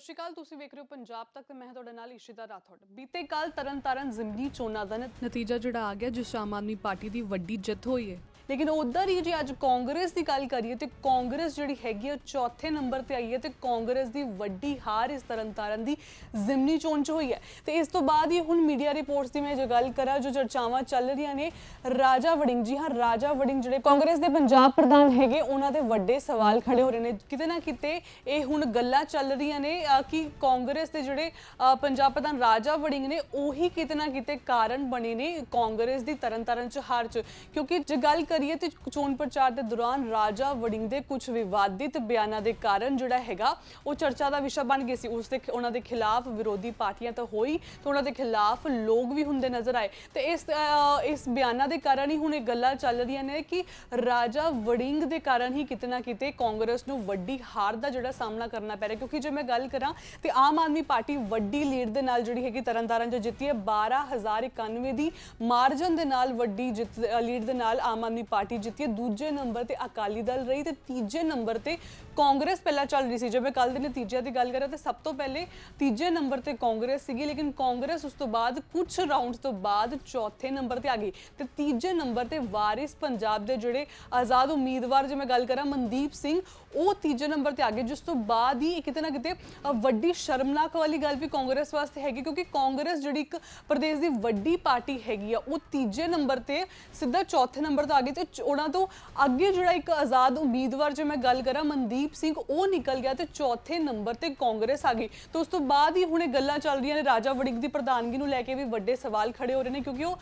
ਸਤਿ ਸ਼੍ਰੀ ਅਕਾਲ, ਤੁਸੀਂ ਵੇਖ ਰਹੇ ਹੋ ਪੰਜਾਬ ਤੱਕ ਤੇ ਮੈਂ ਤੁਹਾਡੇ ਨਾਲ ਇਸ਼ਿਤਾ ਰਾਠੌੜ। ਬੀਤੇ ਕੱਲ ਤਰਨਤਾਰਨ ਜ਼ਿਮਨੀ ਚੋਣਾਂ ਦਾ ਨਤੀਜਾ ਜਿਹੜਾ ਆ ਗਿਆ, ਜਿਸ ਆਮ ਆਦਮੀ ਪਾਰਟੀ ਦੀ ਵੱਡੀ ਜਿੱਤ ਹੋਈ ਹੈ ਲੇਕਿਨ ਉਧਰ ਹੀ ਜੇ ਅੱਜ ਕਾਂਗਰਸ ਦੀ ਗੱਲ ਕਰੀਏ ਤੇ ਕਾਂਗਰਸ ਜਿਹੜੀ ਹੈਗੀ ਆ ਚੌਥੇ ਨੰਬਰ ਤੇ ਆਈ ਹੈ ਤੇ ਕਾਂਗਰਸ ਦੀ ਵੱਡੀ ਹਾਰ ਇਸ ਤਰਨਤਾਰਨ ਦੀ ਜ਼ਿਮਨੀ ਚੋਣ 'ਚ ਹੋਈ ਹੈ ਤੇ ਇਸ ਤੋਂ ਬਾਅਦ ਹੀ ਹੁਣ ਮੀਡੀਆ ਰਿਪੋਰਟਸ ਦੀ ਮੈਂ ਜੇ ਗੱਲ ਕਰਾਂ, ਜੋ ਚਰਚਾਵਾਂ ਚੱਲ ਰਹੀਆਂ ਨੇ, ਰਾਜਾ ਵੜਿੰਗ ਜੀ ਹਾਂ, ਰਾਜਾ ਵੜਿੰਗ ਜਿਹੜੇ ਕਾਂਗਰਸ ਦੇ ਪੰਜਾਬ ਪ੍ਰਧਾਨ ਹੈਗੇ, ਉਹਨਾਂ ਦੇ ਵੱਡੇ ਸਵਾਲ ਖੜੇ ਹੋ ਰਹੇ ਨੇ। ਕਿਤੇ ਨਾ ਕਿਤੇ ਇਹ ਹੁਣ ਗੱਲਾਂ ਚੱਲ ਰਹੀਆਂ ਨੇ। ਅਹ, ਕਿ ਕਾਂਗਰਸ ਦੇ ਜਿਹੜੇ ਅਹ, ਪੰਜਾਬ ਪ੍ਰਧਾਨ ਰਾਜਾ ਵੜਿੰਗ ਨੇ ਉਹੀ ਕਿਤੇ ਨਾ ਕਿਤੇ ਕਾਰਨ ਬਣੇ ਨੇ ਕਾਂਗਰਸ ਦੀ ਤਰਨਤਾਰਨ ਚ ਹਾਰ ਚ। ਕਿਉਂਕਿ ਜੇ ਗੱਲ ਕਰੀਏ ਤੇ ਚੋਣ ਪ੍ਰਚਾਰ ਦੇ ਦੌਰਾਨ ਰਾਜਾ ਵੜਿੰਗ ਦੇ ਕੁਝ ਵਿਵਾਦਿਤ ਬਿਆਨਾਂ ਦੇ ਕਾਰਨ ਜਿਹੜਾ ਹੈਗਾ ਉਹ ਚਰਚਾ ਦਾ ਵਿਸ਼ਾ ਬਣ ਗਿਆ ਸੀ। ਉਸ ਦੇ ਉਹਨਾਂ ਦੇ ਖਿਲਾਫ ਵਿਰੋਧੀ ਪਾਰਟੀਆਂ ਤਾਂ ਹੋਈ ਤੇ ਉਹਨਾਂ ਦੇ ਖਿਲਾਫ ਲੋਕ ਵੀ ਹੁੰਦੇ ਨਜ਼ਰ ਆਏ। ਤੇ ਇਸ ਅਹ, ਇਸ ਬਿਆਨਾਂ ਦੇ ਕਾਰਨ ਹੀ ਹੁਣ ਇਹ ਗੱਲਾਂ ਚੱਲ ਰਹੀਆਂ ਨੇ ਕਿ ਰਾਜਾ ਵੜਿੰਗ ਦੇ ਕਾਰਨ ਹੀ ਕਿਤੇ ਨਾ ਕਿਤੇ ਕਾਂਗਰਸ ਨੂੰ ਵੱਡੀ ਹਾਰ ਦਾ ਜਿਹੜਾ ਸਾਹਮਣਾ ਕਰਨਾ ਪੈ ਰਿਹਾ। ਕਿਉਂਕਿ ਜੇ ਮੈਂ ਗੱਲ ਕਰਾਂ ਤੇ ਆਮ ਆਦਮੀ ਪਾਰਟੀ ਵੱਡੀ ਲੀਡ ਦੇ ਨਾਲ ਜਿਹੜੀ ਹੈਗੀ ਤਰਨਤਾਰਨ 'ਚ ਜਿੱਤੀ ਹੈ। 12091 ਦੀ ਮਾਰਜਨ ਦੇ ਨਾਲ ਵੱਡੀ ਜਿੱਤ ਲੀਡ ਦੇ ਨਾਲ ਆਮ ਆਦਮੀ ਪਾਰਟੀ ਜਿੱਤੀ ਹੈ। ਦੂਜੇ ਨੰਬਰ ਤੇ ਅਕਾਲੀ ਦਲ ਰਹੀ ਤੇ ਤੀਜੇ ਨੰਬਰ ਤੇ ਕਾਂਗਰਸ ਪਹਿਲਾਂ ਚੱਲ ਰਹੀ ਸੀ। ਜੇ ਮੈਂ ਕੱਲ ਦੇ ਨਤੀਜਿਆਂ ਦੀ ਗੱਲ ਕਰਾਂ ਤੇ ਸਭ ਤੋਂ ਪਹਿਲੇ ਤੀਜੇ ਨੰਬਰ ਤੇ ਕਾਂਗਰਸ ਸੀਗੀ, ਲੇਕਿਨ ਕਾਂਗਰਸ ਉਸ ਤੋਂ ਬਾਅਦ ਕੁਝ ਰਾਉਂਡਸ ਤੋਂ ਬਾਅਦ ਚੌਥੇ ਨੰਬਰ ਤੇ ਆ ਗਈ। ਤੇ ਤੀਜੇ ਨੰਬਰ ਤੇ ਵਾਰਿਸ ਪੰਜਾਬ ਦੇ ਜਿਹੜੇ ਆਜ਼ਾਦ ਉਮੀਦਵਾਰ, ਜੇ ਮੈਂ ਗੱਲ ਕਰਾਂ ਮਨਦੀਪ ਸਿੰਘ, ਉਹ ਤੀਜੇ ਨੰਬਰ ਤੇ ਆ ਗਏ, ਜਿਸ ਤੋਂ ਬਾਅਦ ਹੀ ਕਿਤੇ ਨਾ ਕਿਤੇ ਵੱਡੀ ਸ਼ਰਮਨਾਕ ਵਾਲੀ ਗੱਲ ਵੀ ਕਾਂਗਰਸ ਵਾਸਤੇ ਹੈਗੀ, ਕਿਉਂਕਿ ਕਾਂਗਰਸ ਜਿਹੜੀ ਇੱਕ ਪ੍ਰਦੇਸ਼ ਦੀ ਵੱਡੀ ਪਾਰਟੀ ਹੈਗੀ ਆ, ਉਹ ਤੀਜੇ ਨੰਬਰ ਤੇ ਸਿੱਧਾ ਚੌਥੇ ਨੰਬਰ ਤੋਂ ਆ ਗਈ ਤੇ ਉਹਨਾਂ ਤੋਂ ਅੱਗੇ ਜਿਹੜਾ ਇੱਕ ਆਜ਼ਾਦ ਉਮੀਦਵਾਰ, ਜੇ ਮੈਂ ਗੱਲ ਕਰਾਂ ਮਨਦੀਪ ਸਿੰਘ, ਉਹ ਨਿਕਲ ਗਿਆ ਤੇ ਚੌਥੇ ਨੰਬਰ ਤੇ ਕਾਂਗਰਸ ਆ ਗਈ ਤੇ ਉਸ ਤੋਂ ਬਾਅਦ ਹੀ ਹੁਣ ਇਹ ਗੱਲਾਂ ਚੱਲ ਰਹੀਆਂ ਨੇ ਰਾਜਾ ਵੜਿੰਗ ਦੀ ਪ੍ਰਧਾਨਗੀ ਨੂੰ ਲੈ ਕੇ ਵੀ ਵੱਡੇ ਸਵਾਲ ਖੜੇ ਹੋ ਰਹੇ ਨੇ, ਕਿਉਂਕਿ ਉਹ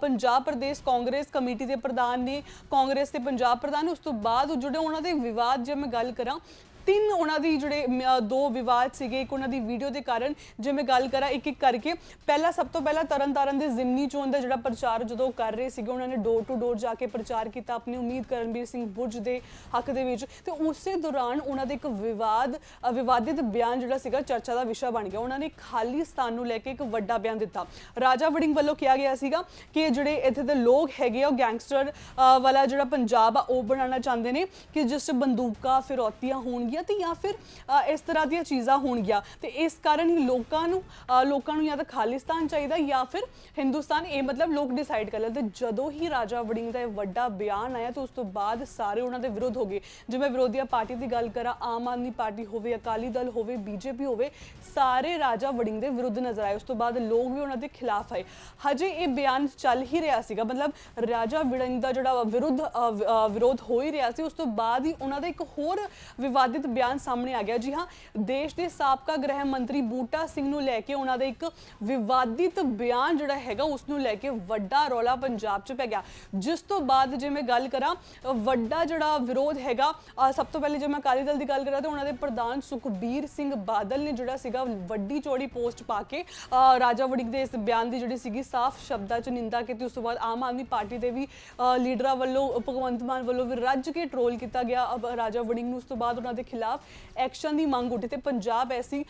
ਪੰਜਾਬ ਪ੍ਰਦੇਸ਼ ਕਾਂਗਰਸ ਕਮੇਟੀ ਦੇ ਪ੍ਰਧਾਨ ਨੇ, ਕਾਂਗਰਸ ਦੇ ਪੰਜਾਬ ਪ੍ਰਧਾਨ ਨੇ। ਉਸ ਤੋਂ ਬਾਅਦ ਉਹ ਜਿਹੜੇ ਉਹਨਾਂ ਦੇ ਵਿਵਾਦ ਜੇ ਮੈਂ ਗੱਲ ਕਰਾਂ ਤਿੰਨ ਉਹਨਾਂ ਦੀ ਜਿਹੜੇ ਅ, ਦੋ ਵਿਵਾਦ ਸੀਗੇ ਇੱਕ ਉਹਨਾਂ ਦੀ ਵੀਡੀਓ ਦੇ ਕਾਰਨ ਜੇ ਮੈਂ ਗੱਲ ਕਰਾਂ ਇੱਕ ਇੱਕ ਕਰਕੇ ਪਹਿਲਾ ਸਭ ਤੋਂ ਪਹਿਲਾਂ ਤਰਨਤਾਰਨ ਦੇ ਜ਼ਿਮਨੀ ਚੋਣ ਦਾ ਜਿਹੜਾ ਪ੍ਰਚਾਰ ਜਦੋਂ ਉਹ ਕਰ ਰਹੇ ਸੀਗੇ ਉਹਨਾਂ ਨੇ ਡੋਰ ਟੂ ਡੋਰ ਜਾ ਕੇ ਪ੍ਰਚਾਰ ਕੀਤਾ ਆਪਣੀ ਉਮੀਦ ਕਰਨਵੀਰ ਸਿੰਘ ਬੁਰਜ ਦੇ ਹੱਕ ਦੇ ਵਿੱਚ ਤੇ ਉਸੇ ਦੌਰਾਨ ਉਹਨਾਂ ਦੇ ਇੱਕ ਵਿਵਾਦ ਅ, ਵਿਵਾਦਿਤ ਬਿਆਨ ਜਿਹੜਾ ਸੀਗਾ ਚਰਚਾ ਦਾ ਵਿਸ਼ਾ ਬਣ ਗਿਆ। ਉਹਨਾਂ ਨੇ ਖਾਲੀ ਸਥਾਨ ਨੂੰ ਲੈ ਕੇ ਇੱਕ ਵੱਡਾ ਬਿਆਨ ਦਿੱਤਾ। ਰਾਜਾ ਵੜਿੰਗ ਵੱਲੋਂ ਕਿਹਾ ਗਿਆ ਸੀਗਾ ਕਿ ਜਿਹੜੇ ਇੱਥੇ ਦੇ ਲੋਕ ਹੈਗੇ ਆ ਉਹ ਗੈਂਗਸਟਰ ਵਾਲਾ ਜਿਹੜਾ ਪੰਜਾਬ ਆ ਉਹ ਬਣਾਉਣਾ ਚਾਹੁੰਦੇ ਨੇ ਕਿ ਜਿਸ 'ਚ ਬੰਦੂਕਾਂ ਫਿਰੌਤੀਆਂ ਹੋਣਗੀਆਂ। ਤੇ ਜਾਂ ਫਿਰ ਇਸ ਤਰ੍ਹਾਂ ਦੀਆਂ ਚੀਜ਼ਾਂ ਹੋਣਗੀਆਂ। ਤੇ ਇਸ ਕਾਰਨ ਹੀ ਲੋਕਾਂ ਨੂੰ ਲੋਕਾਂ ਨੂੰ ਜਾਂ ਤਾਂ ਖਾਲਿਸਤਾਨ ਚਾਹੀਦਾ ਜਾਂ ਫਿਰ ਹਿੰਦੁਸਤਾਨ, ਇਹ ਮਤਲਬ ਲੋਕ ਡਿਸਾਈਡ ਕਰ ਲੈਂਦੇ। ਜਦੋਂ ਹੀ ਰਾਜਾ ਵੜਿੰਗ ਦਾ ਇਹ ਵੱਡਾ ਬਿਆਨ ਆਇਆ ਤਾਂ ਉਸ ਤੋਂ ਬਾਅਦ ਸਾਰੇ ਉਹਨਾਂ ਦੇ ਵਿਰੋਧ ਹੋ ਗਏ। ਜਿਵੇਂ ਵਿਰੋਧੀਆ ਪਾਰਟੀ ਦੀ ਗੱਲ ਕਰਾਂ, ਆਮ ਆਦਮੀ ਪਾਰਟੀ ਹੋਵੇ, ਅਕਾਲੀ ਦਲ ਹੋਵੇ, ਬੀਜੇਪੀ ਹੋਵੇ, ਸਾਰੇ ਰਾਜਾ ਵੜਿੰਗ ਦੇ ਵਿਰੁੱਧ ਨਜ਼ਰ ਆਏ। ਉਸ ਤੋਂ ਬਾਅਦ ਲੋਕ ਵੀ ਉਹਨਾਂ ਦੇ ਖਿਲਾਫ ਆਏ। ਹਜੇ ਇਹ ਬਿਆਨ ਚੱਲ ਹੀ ਰਿਹਾ ਸੀਗਾ। ਮਤਲਬ ਰਾਜਾ ਵੜਿੰਗ ਦਾ ਜਿਹੜਾ ਵਿਰੁੱਧ ਵਿਰੋਧ ਹੋ ਹੀ ਰਿਹਾ ਸੀ। ਉਸ ਤੋਂ ਬਾਅਦ ਹੀ ਉਹਨਾਂ ਦਾ ਇੱਕ ਹੋਰ ਵਿਵਾਦਿਤ ਬਿਆਨ ਸਾਹਮਣੇ ਆ ਗਿਆ। ਜੀ ਹਾਂ ਦੇਸ਼ ਦੇ ਸਾਬਕਾ ਗ੍ਰਹਿ ਮੰਤਰੀ ਬੂਟਾ ਸਿੰਘ ਨੂੰ ਲੈ ਕੇ ਉਹਨਾਂ ਦਾ ਇੱਕ ਵਿਵਾਦਿਤ ਬਿਆਨ ਜਿਹੜਾ ਹੈਗਾ ਉਸ ਨੂੰ ਲੈ ਕੇ ਵੱਡਾ ਰੌਲਾ ਪੰਜਾਬ 'ਚ ਪੈ ਗਿਆ। ਜਿਸ ਤੋਂ ਬਾਅਦ ਜੇ ਮੈਂ ਗੱਲ ਕਰਾਂ ਵੱਡਾ ਜਿਹੜਾ ਵਿਰੋਧ ਹੈਗਾ ਸਭ ਤੋਂ ਪਹਿਲੇ ਜੇ ਮੈਂ ਅਕਾਲੀ ਦਲ ਦੀ ਗੱਲ ਕਰਾਂ ਤਾਂ ਉਹਨਾਂ ਦੇ ਪ੍ਰਧਾਨ ਸੁਖਬੀਰ ਸਿੰਘ ਬਾਦਲ ਨੇ ਜਿਹੜਾ ਸੀਗਾ ਵੱਡੀ ਚੌੜੀ ਪੋਸਟ ਪਾ ਕੇ ਅ, ਰਾਜਾ ਵੜਿੰਗ ਦੇ ਇਸ ਬਿਆਨ ਦੀ ਜਿਹੜੀ ਸੀਗੀ ਸਾਫ਼ ਸ਼ਬਦਾਂ 'ਚ ਨਿੰਦਾ ਕੀਤੀ। ਉਸ ਤੋਂ ਬਾਅਦ ਆਮ ਆਦਮੀ ਪਾਰਟੀ ਦੇ ਵੀ ਅ, ਲੀਡਰਾਂ ਵੱਲੋਂ ਭਗਵੰਤ ਮਾਨ ਵੱਲੋਂ ਵੀ ਰੱਜ ਕੇ ਟਰੋਲ ਕੀਤਾ ਗਿਆ। ਰਾਜਾ ਵੜਿੰਗ ਨੂੰ ਉਸ ਤੋਂ ਬਾਅਦ ਉਹਨਾਂ ਦੇ ਖਿਲਾਫ ਐਕਸ਼ਨ ਦੀ ਮੰਗ ਉੱਠੀ ਤੇ ਪੰਜਾਬ ਐਸੀ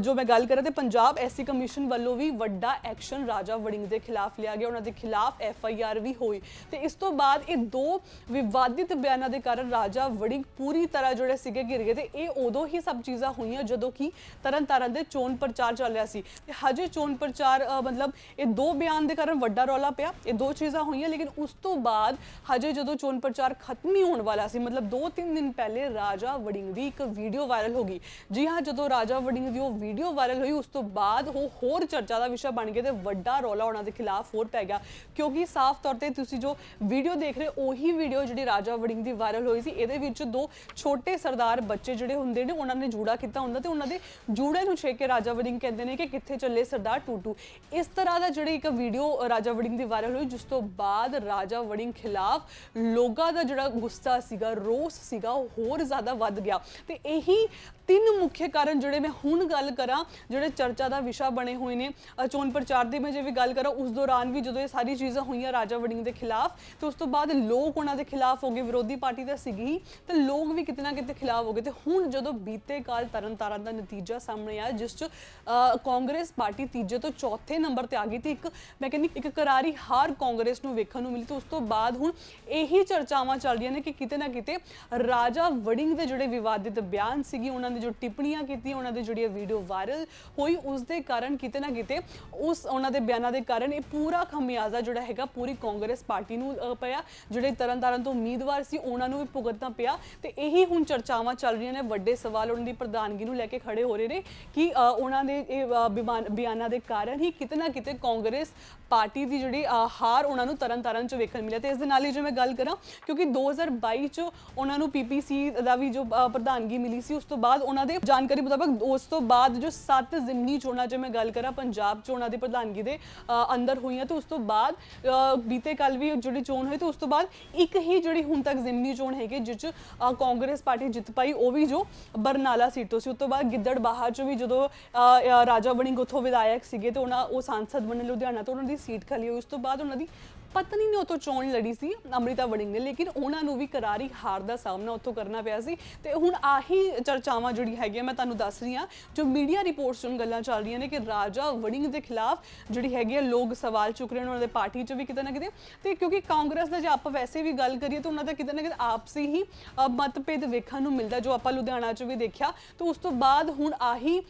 ਜੋ ਮੈਂ ਗੱਲ ਕਰਾਂ ਤੇ ਪੰਜਾਬ ਐਸੀ ਕਮਿਸ਼ਨ ਵੱਲੋਂ ਵੀ ਵੱਡਾ ਐਕਸ਼ਨ ਰਾਜਾ ਵੜਿੰਗ ਦੇ ਖਿਲਾਫ ਲਿਆ ਗਿਆ, ਉਹਨਾਂ ਦੇ ਖਿਲਾਫ ਐਫ ਆਈ ਆਰ ਵੀ ਹੋਈ। ਤੇ ਇਸ ਤੋਂ ਬਾਅਦ ਇਹ ਦੋ ਵਿਵਾਦਿਤ ਬਿਆਨਾਂ ਦੇ ਕਾਰਨ ਰਾਜਾ ਵੜਿੰਗ ਪੂਰੀ ਤਰ੍ਹਾਂ ਜਿਹੜੇ ਸੀਗੇ ਘਿਰ ਗਏ ਤੇ ਇਹ ਉਦੋਂ ਹੀ ਸਭ ਚੀਜ਼ਾਂ ਹੋਈਆਂ ਜਦੋਂ ਕਿ ਤਰਨ ਤਾਰਨ ਦੇ ਚੋਣ ਪ੍ਰਚਾਰ ਚੱਲ ਰਿਹਾ ਸੀ। ਤੇ ਹਜੇ ਚੋਣ ਪ੍ਰਚਾਰ ਮਤਲਬ ਇਹ ਦੋ ਬਿਆਨ ਦੇ ਕਾਰਨ ਵੱਡਾ ਰੌਲਾ ਪਿਆ, ਇਹ ਦੋ ਚੀਜ਼ਾਂ ਹੋਈਆਂ ਲੇਕਿਨ ਉਸ ਤੋਂ ਬਾਅਦ ਹਜੇ ਜਦੋਂ ਚੋਣ ਪ੍ਰਚਾਰ ਖਤਮ ਹੀ ਹੋਣ ਵਾਲਾ ਸੀ, ਮਤਲਬ 2-3 ਦਿਨ ਪਹਿਲੇ ਰਾਜਾ ਵੜਿੰਗ ਦੀ ਇੱਕ ਵੀਡੀਓ ਵਾਇਰਲ ਹੋ ਗਈ ਜੀ ਹਾਂ ਜਦੋਂ ਰਾਜਾ ਵੜਿੰਗ ਦੀ ਉਹ ਵੀਡੀਓ ਵਾਇਰਲ ਹੋਈ ਉਸ ਤੋਂ ਬਾਅਦ ਉਹ ਹੋਰ ਚਰਚਾ ਦਾ ਵਿਸ਼ਾ ਬਣ ਗਿਆ ਤੇ ਵੱਡਾ ਰੌਲਾ ਉਹਨਾਂ ਦੇ ਖਿਲਾਫ ਹੋਰ ਪੈ ਗਿਆ ਕਿਉਂਕਿ ਸਾਫ਼ ਤੌਰ ਤੇ ਤੁਸੀਂ ਜੋ ਵੀਡੀਓ ਦੇਖ ਰਹੇ ਹੋ, ਉਹੀ ਵੀਡੀਓ ਜਿਹੜੀ ਰਾਜਾ ਵੜਿੰਗ ਦੀ ਵਾਇਰਲ ਹੋਈ ਸੀ ਇਹਦੇ ਵਿੱਚ ਦੋ ਛੋਟੇ ਸਰਦਾਰ ਬੱਚੇ ਜਿਹੜੇ ਹੁੰਦੇ ਨੇ ਉਹਨਾਂ ਨੇ ਜੂੜਾ ਕੀਤਾ ਹੁੰਦਾ ਤੇ ਉਹਨਾਂ ਦੇ ਜੂੜੇ ਨੂੰ ਛੇਕ ਕੇ ਰਾਜਾ ਵੜਿੰਗ ਕਹਿੰਦੇ ਨੇ ਕਿ ਕਿੱਥੇ ਚੱਲੇ ਸਰਦਾਰ ਟੂਟੂ ਇਸ ਤਰ੍ਹਾਂ ਦਾ ਜਿਹੜੀ ਇੱਕ ਵੀਡੀਓ ਰਾਜਾ ਵੜਿੰਗ ਦੀ ਵਾਇਰਲ ਹੋਈ ਜਿਸ ਤੋਂ ਬਾਅਦ ਰਾਜਾ ਵੜਿੰਗ ਖਿਲਾਫ ਲੋਕਾਂ ਦਾ ਜਿਹੜਾ ਗੁੱਸਾ ਸੀਗਾ ਰੋਸ ਸੀਗਾ ਉਹ ਹੋਰ ਜ਼ਿਆਦਾ ਵੱਧ ਗਿਆ। ਤੇ ਇਹੀ ਤਿੰਨ ਮੁੱਖ ਕਾਰਨ ਜਿਹੜੇ ਮੈਂ ਹੁਣ ਗੱਲ ਕਰਾਂ ਜਿਹੜੇ ਚਰਚਾ ਦਾ ਵਿਸ਼ਾ ਬਣੇ ਹੋਏ ਨੇ। ਚੋਣ ਪ੍ਰਚਾਰ ਦੀ ਮੈਂ ਜੇ ਵੀ ਗੱਲ ਕਰਾਂ ਉਸ ਦੌਰਾਨ ਵੀ ਜਦੋਂ ਇਹ ਸਾਰੀ ਚੀਜ਼ਾਂ ਹੋਈਆਂ ਰਾਜਾ ਵੜਿੰਗ ਦੇ ਖਿਲਾਫ ਤੇ ਉਸ ਤੋਂ ਬਾਅਦ ਲੋਕ ਉਹਨਾਂ ਦੇ ਖਿਲਾਫ ਹੋ ਗਏ ਵਿਰੋਧੀ ਪਾਰਟੀ ਤਾਂ ਸੀਗੀ ਹੀ, ਤੇ ਲੋਕ ਵੀ ਕਿਤੇ ਨਾ ਕਿਤੇ ਖਿਲਾਫ ਹੋ ਗਏ। ਤੇ ਹੁਣ ਜਦੋਂ ਬੀਤੇ ਕਾਲ ਤਰਨ ਤਾਰਨ ਦਾ ਨਤੀਜਾ ਸਾਹਮਣੇ ਆਇਆ ਜਿਸ ਚ ਕਾਂਗਰਸ ਪਾਰਟੀ ਤੀਜੇ ਤੋਂ ਚੌਥੇ ਨੰਬਰ ਤੇ ਆ ਗਈ ਤੇ ਇੱਕ ਮੈਂ ਕਹਿੰਦੀ ਇੱਕ ਕਰਾਰੀ ਹਾਰ ਕਾਂਗਰਸ ਨੂੰ ਵੇਖਣ ਨੂੰ ਮਿਲੀ ਤੇ ਉਸ ਤੋਂ ਬਾਅਦ ਹੁਣ ਇਹੀ ਚਰਚਾਵਾਂ ਚੱਲ ਰਹੀਆਂ ਨੇ ਕਿ ਕਿਤੇ ਨਾ ਕਿਤੇ ਰਾਜਾ ਵੜਿੰਗ ਦੇ ਜਿਹੜੇ ਵਿਵਾਦਿਤ ਬਿਆਨ ਸੀਗੀ ਉਹਨਾਂ ਦੀ ਦੀ ਜੋ ਟਿੱਪਣੀਆਂ ਕੀਤੀਆਂ ਉਹਨਾਂ ਦੀ ਜਿਹੜੀ ਵੀਡੀਓ ਵਾਇਰਲ ਹੋਈ, ਉਸ ਦੇ ਕਾਰਨ ਕਿਤੇ ਨਾ ਕਿਤੇ ਉਸ ਉਹਨਾਂ ਦੇ ਬਿਆਨਾਂ ਦੇ ਕਾਰਨ ਇਹ ਪੂਰਾ ਖਮਿਆਜ਼ਾ ਜਿਹੜਾ ਹੈਗਾ ਪੂਰੀ ਕਾਂਗਰਸ ਪਾਰਟੀ ਨੂੰ ਪਿਆ। ਜਿਹੜੇ ਤਰਨਤਾਰਨ ਤੋਂ ਉਮੀਦਵਾਰ ਸੀ, ਉਹਨਾਂ ਨੂੰ ਵੀ ਭੁਗਤਣਾ ਪਿਆ। ਤੇ ਇਹੀ ਹੁਣ ਚਰਚਾਵਾਂ ਚੱਲ ਰਹੀਆਂ ਨੇ। ਵੱਡੇ ਸਵਾਲ ਉਹਨਾਂ ਦੀ ਪ੍ਰਧਾਨਗੀ ਨੂੰ ਲੈ ਕੇ ਖੜੇ ਹੋ ਰਹੇ ਨੇ ਕਿ ਉਹਨਾਂ ਦੇ ਇਹ ਬਿਆਨਾਂ ਦੇ ਕਾਰਨ ਹੀ ਕਿਤੇ ਨਾ ਕਿਤੇ ਕਾਂਗਰਸ ਪਾਰਟੀ ਦੀ ਜਿਹੜੀ ਹਾਰ ਉਹਨਾਂ ਨੂੰ ਤਰਨਤਾਰਨ ਚ ਵੇਖਣ ਮਿਲਿਆ। ਤੇ ਇਸ ਦੇ ਨਾਲ ਹੀ ਜੇ ਮੈਂ ਗੱਲ ਕਰਾਂ, ਕਿਉਂਕਿ 2022 ਚ ਉਹਨਾਂ ਨੂੰ ਪੀਪੀਸੀ ਦਾ ਵੀ ਜੋ ਪ੍ਰਧਾਨਗੀ ਮਿਲੀ ਸੀ, ਉਸ ਤੋਂ ਬਾਅਦ ਉਹਨਾਂ ਦੇ ਜਾਣਕਾਰੀ ਮੁਤਾਬਕ ਉਸ ਤੋਂ ਬਾਅਦ ਜੋ ਸੱਤ ਜ਼ਿਮਨੀ ਚੋਣਾਂ ਜੇ ਮੈਂ ਗੱਲ ਕਰਾਂ ਪੰਜਾਬ ਚ ਦੀ ਪ੍ਰਧਾਨਗੀ ਦੇ ਅੰਦਰ ਹੋਈਆਂ ਤੇ ਉਸ ਤੋਂ ਬਾਅਦ ਬੀਤੇ ਕੱਲ ਵੀ ਜਿਹੜੀ ਚੋਣ ਹੋਈ ਤੇ ਉਸ ਤੋਂ ਬਾਅਦ ਇੱਕ ਹੀ ਜਿਹੜੀ ਹੁਣ ਤੱਕ ਜ਼ਿਮਨੀ ਚੋਣ ਹੈਗੀ ਜਿਸ ਚ ਕਾਂਗਰਸ ਪਾਰਟੀ ਜਿੱਤ ਪਾਈ ਉਹ ਵੀ ਜੋ ਬਰਨਾਲਾ ਸੀਟ ਤੋਂ ਸੀ। ਉਸ ਤੋਂ ਬਾਅਦ ਗਿੱਦੜਬਾਹਾ ਚ ਵੀ ਜਦੋਂ ਅ, ਰਾਜਾ ਵੜਿੰਗ ਉੱਥੋਂ ਵਿਧਾਇਕ ਸੀਗੇ ਤੇ ਉਹਨਾਂ ਉਹ ਸਾਂਸਦ ਬਣੇ ਲੁਧਿਆਣਾ ਤੋਂ ਉਹਨਾਂ ਦੀ ਸੀਟ ਖਾਲੀ ਹੋਈ। ਉਸ ਤੋਂ ਬਾਅਦ ਉਹਨਾਂ ਦੀ ਪਤਨੀ ਨੇ ਉਤੋਂ ਚੋਣ ਲੜੀ ਸੀ, ਅੰਮ੍ਰਿਤਾ ਵੜਿੰਗ ਨੇ, ਲੇਕਿਨ ਉਹਨਾਂ ਨੂੰ ਵੀ ਕਰਾਰੀ ਹਾਰ ਦਾ ਸਾਹਮਣਾ ਉੱਥੋਂ ਕਰਨਾ ਪਿਆ ਸੀ। ਤੇ ਹੁਣ ਆਹੀ ਚਰਚਾਵਾਂ ਜਿਹੜੀ ਹੈਗੀਆਂ, ਮੈਂ ਤੁਹਾਨੂੰ ਦੱਸ ਰਹੀ ਹਾਂ, ਜੋ ਮੀਡੀਆ ਰਿਪੋਰਟਸ ਨੂੰ ਗੱਲਾਂ ਚੱਲ ਰਹੀਆਂ ਨੇ ਕਿ ਰਾਜਾ ਵੜਿੰਗ ਦੇ ਖਿਲਾਫ ਜਿਹੜੀ ਹੈਗੀ ਹੈ ਲੋਕ ਸਵਾਲ ਚੁੱਕ ਰਹੇ ਨੇ, ਉਹਨਾਂ ਦੇ ਪਾਰਟੀ 'ਚ ਵੀ ਕਿਤੇ ਨਾ ਕਿਤੇ। ਤੇ ਕਿਉਂਕਿ ਕਾਂਗਰਸ ਦਾ ਜੇ ਆਪਾਂ ਵੈਸੇ ਵੀ ਗੱਲ ਕਰੀਏ, ਤਾਂ ਉਹਨਾਂ ਦਾ ਕਿਤੇ ਨਾ ਕਿਤੇ ਆਪਸੀ ਹੀ ਮਤਭੇਦ ਵੇਖਣ ਨੂੰ ਮਿਲਦਾ, ਜੋ ਆਪਾਂ ਲੁਧਿਆਣਾ 'ਚ ਵੀ ਦੇਖਿਆ। ਤਾਂ ਉਸ ਤੋਂ ਬਾਅਦ ਹੁਣ ਆਹੀ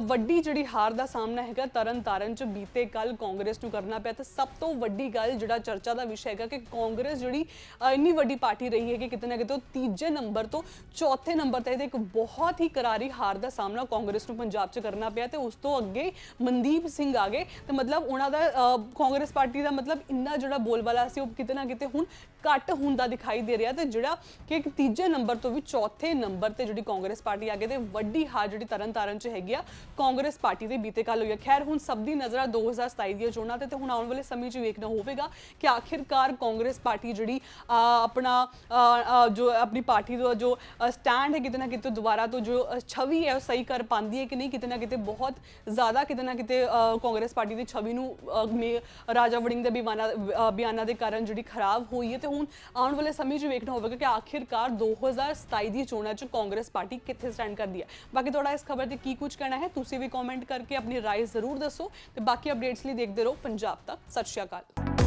ਵੱਡੀ ਜਿਹੜੀ ਹਾਰ ਦਾ ਸਾਹਮਣਾ ਹੈਗਾ, ਤਰਨ ਤਾਰਨ 'ਚ ਬੀਤੇ ਕੱਲ ਕਾਂਗਰਸ ਨੂੰ ਕਰਨਾ ਪਿਆ। ਤੇ ਸਭ ਤੋਂ ਵੱਡੀ ਗੱਲ ਜਿਹੜਾ ਚਰਚਾ ਦਾ ਵਿਸ਼ਾ ਹੈਗਾ ਕਿ ਕਾਂਗਰਸ ਜਿਹੜੀ ਅ, ਇੰਨੀ ਵੱਡੀ ਪਾਰਟੀ ਰਹੀ ਹੈ ਕਿ ਕਿਤੇ ਨਾ ਕਿਤੇ ਉਹ ਤੀਜੇ ਨੰਬਰ ਤੋਂ ਚੌਥੇ ਨੰਬਰ ਤੇ ਇੱਕ ਬਹੁਤ ਹੀ ਕਰਾਰੀ ਹਾਰ ਦਾ ਸਾਹਮਣਾ ਕਾਂਗਰਸ ਨੂੰ ਪੰਜਾਬ 'ਚ ਕਰਨਾ ਪਿਆ ਤੇ ਉਸ ਤੋਂ ਅੱਗੇ ਮਨਦੀਪ ਸਿੰਘ ਆ ਗਏ ਤੇ ਮਤਲਬ ਉਹਨਾਂ ਦਾ ਅ, ਕਾਂਗਰਸ ਪਾਰਟੀ ਦਾ ਮਤਲਬ ਇੰਨਾ ਜਿਹੜਾ ਬੋਲਬਾਲਾ ਸੀ ਉਹ ਕਿਤੇ ਨਾ ਕਿਤੇ ਹੁਣ ਘੱਟ ਹੁੰਦਾ ਦਿਖਾਈ ਦੇ ਰਿਹਾ ਤੇ ਜਿਹੜਾ ਕਿ ਇੱਕ ਤੀਜੇ ਨੰਬਰ ਤੋਂ ਵੀ ਚੌਥੇ ਨੰਬਰ ਤੇ ਜਿਹੜੀ ਕਾਂਗਰਸ ਪਾਰਟੀ ਆ ਗਈ ਤੇ ਵੱਡੀ ਹਾਰ ਜਿਹੜੀ ਤਰਨ ਤਾਰਨ 'ਚ ਹੈਗੀ ਆ ਕਾਂਗਰਸ ਪਾਰਟੀ ਦੇ ਬੀਤੇ ਕੱਲ ਹੋਈ ਆ। ਖੈਰ ਹੁਣ ਸਭ ਦੀ ਨਜ਼ਰਾਂ 2027 ਦੀਆਂ ਚੋਣਾਂ ਤੇ ਤੇ ਹੁਣ ਆਉਣ ਵਾਲੇ ਸਮੇਂ 'ਚ ਵੇਖਣਾ ਹੋਵੇਗਾ ਕਿ ਆਖਿਰਕਾਰ ਕਾਂਗਰਸ ਪਾਰਟੀ ਜਿਹੜੀ ਅ, ਆਪਣਾ ਅ, ਅ, ਜੋ ਆਪਣੀ ਪਾਰਟੀ ਦਾ ਜੋ ਸਟੈਂਡ ਹੈ ਕਿਤੇ ਨਾ ਕਿਤੇ ਦੁਬਾਰਾ ਤੋਂ ਜੋ ਅ, ਛਵੀ ਹੈ ਉਹ ਸਹੀ ਕਰ ਪਾਉਂਦੀ ਹੈ ਕਿ ਨਹੀਂ ਕਿਤੇ ਨਾ ਕਿਤੇ ਬਹੁਤ ਜ਼ਿਆਦਾ ਕਿਤੇ ਨਾ ਕਿਤੇ ਅ, ਕਾਂਗਰਸ ਪਾਰਟੀ ਦੀ ਛਵੀ ਨੂੰ ਅ, ਮੇ- ਰਾਜਾ ਵੜਿੰਗ ਦੇ ਬਿਆਨਾਂ ਅ, ਬਿਆਨਾਂ ਦੇ ਕਾਰਨ ਜਿਹੜੀ ਖਰਾਬ ਹੋਈ ਹੈ ਤੇ ਹੁਣ ਆਉਣ ਵਾਲੇ ਸਮੇਂ 'ਚ ਵੇਖਣਾ ਹੋਵੇਗਾ ਕਿ ਆਖਿਰਕਾਰ 2027 ਦੀ ਚੋਣਾਂ 'ਚ ਕਾਂਗਰਸ ਪਾਰਟੀ ਕਿੱਥੇ ਸਟੈਂਡ ਕਰਦੀ ਹੈ ਬਾਕੀ ਤੁਹਾਡਾ ਇਸ ਖਬਰ ਤੇ ਕੀ ਕੁਝ ਕਹਿਣਾ ਹੈ ਤੁਸੀਂ ਵੀ ਕਮੈਂਟ ਕਰਕੇ ਆਪਣੀ رائے ਜ਼ਰੂਰ ਦੱਸੋ ਤੇ ਬਾਕੀ ਅਪਡੇਟਸ ਲਈ ਦੇਖਦੇ ਰਹੋ ਪੰਜਾਬ ਤੱਕ ਸਤਿ ਸ਼੍ਰੀ ਅਕਾਲ